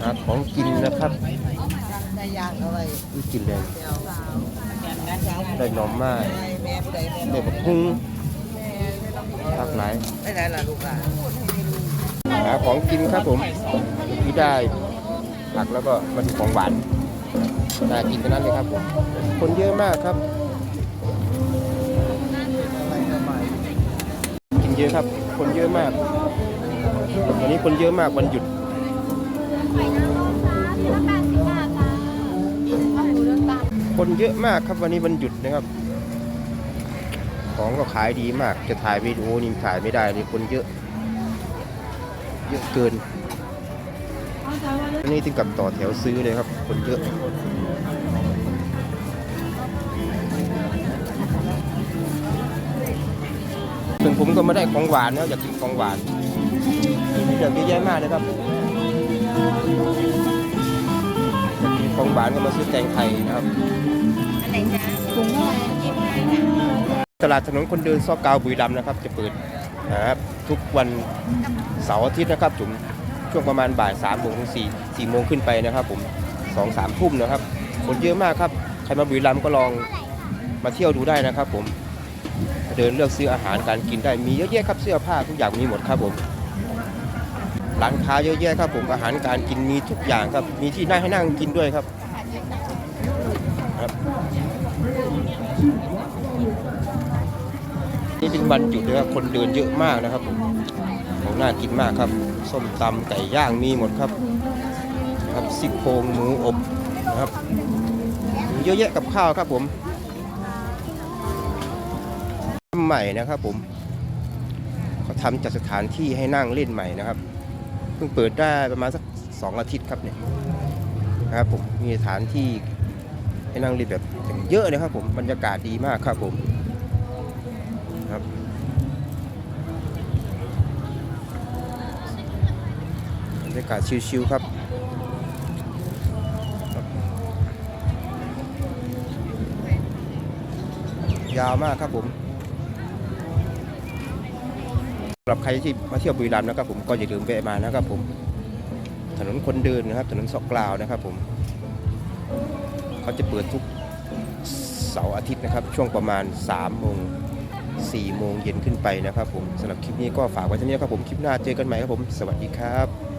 หาของกินนะครับได้ยางเอาไว้นี่กินเลยเดี๋ยวได้หน่อไม้แม่ผู้ใดแม่ได้บักพุงหลากหลายไม่ได้ล่ะลูกหลานหาของกินครับผมที่ได้ผักแล้วก็มาดูของหวานน่ากินทั้งนั้นเลยครับผมคนเยอะมากครับไปทำไมกินเยอะครับ คนเยอะมากวันนี้คนเยอะมากวันหยุด คนเยอะมากครับวันนี้วันหยุดนะครับ ของก็ขายดีมาก จะถ่ายวิดีโอนี่ถ่ายไม่ได้เลยคนเยอะ เยอะเกินอันนี้ถึงกับต่อแถวซื้อเลยครับ คนเยอะถึงผมก็ไม่ได้ของหวานนะอยากกินของหวานมีเลือกเยอะแยะมากเลยครับ อยากกินของหวานก็มาซื้อแตงไทยนะครับตลาดถนนคนเดินซอกกาวบุรีรัมย์นะครับ จะเปิดนะครับทุกวันเสาร์อาทิตย์นะครับผมช่วงประมาณบ่ายสามโมงถึงสี่สี่โมงขึ้นไปนะครับ ผมสองสามทุ่มนะครับคนเยอะมากครับใครมาบุรีรัมย์ก็ลองมาเที่ยวดูได้นะครับ ผมเดินเลือกซื้ออาหารการกินได้มีเยอะแยะครับเสื้อผ้าทุกอย่างมีหมดครับผม ร้านค้าเยอะแยะครับผมอาหารการกินมีทุกอย่างครับ มีที่นั่งให้นั่งกินด้วยครับครับนี่เป็นวันหยุดนะครับคนเดินเยอะมากนะครับผมของน่ากินมากครับ ส้มตำไก่ย่างมีหมดครับครับซี่โครงหมูอบนะครับมีเยอะแยะกับข้าวครับผมทำใหม่นะครับผมเขาทำจัดสถานที่ให้นั่งเล่นใหม่นะครับ พิ่งเปิดได้ประมาณสักสองอาทิตย์ครับเนี่ยนะครับผมมีสถานที่ให้นั่งเล่นแบบเยอะเลยครับผมบรรยากาศดีมากครับผมครับบรรยากาศชิวๆครับยาวมากครับผม หรับใครที่มาเที่ยวบุรีรัมย์นะครับผมก็อย่าลืมแวะมานะครับผมถนนคนเดินนะครับถนนซอกกลาวนะครับผมเขาจะเปิดทุกเสาร์อาทิตย์นะครับ ช่วงประมาณ3โมง4โมงเย็นขึ้นไปนะครับผมสำหรับคลิปนี้ก็ฝากไว้เท่านี้ครับผมคลิปหน้าเจอกันใหม่ครับผม สวัสดีครับ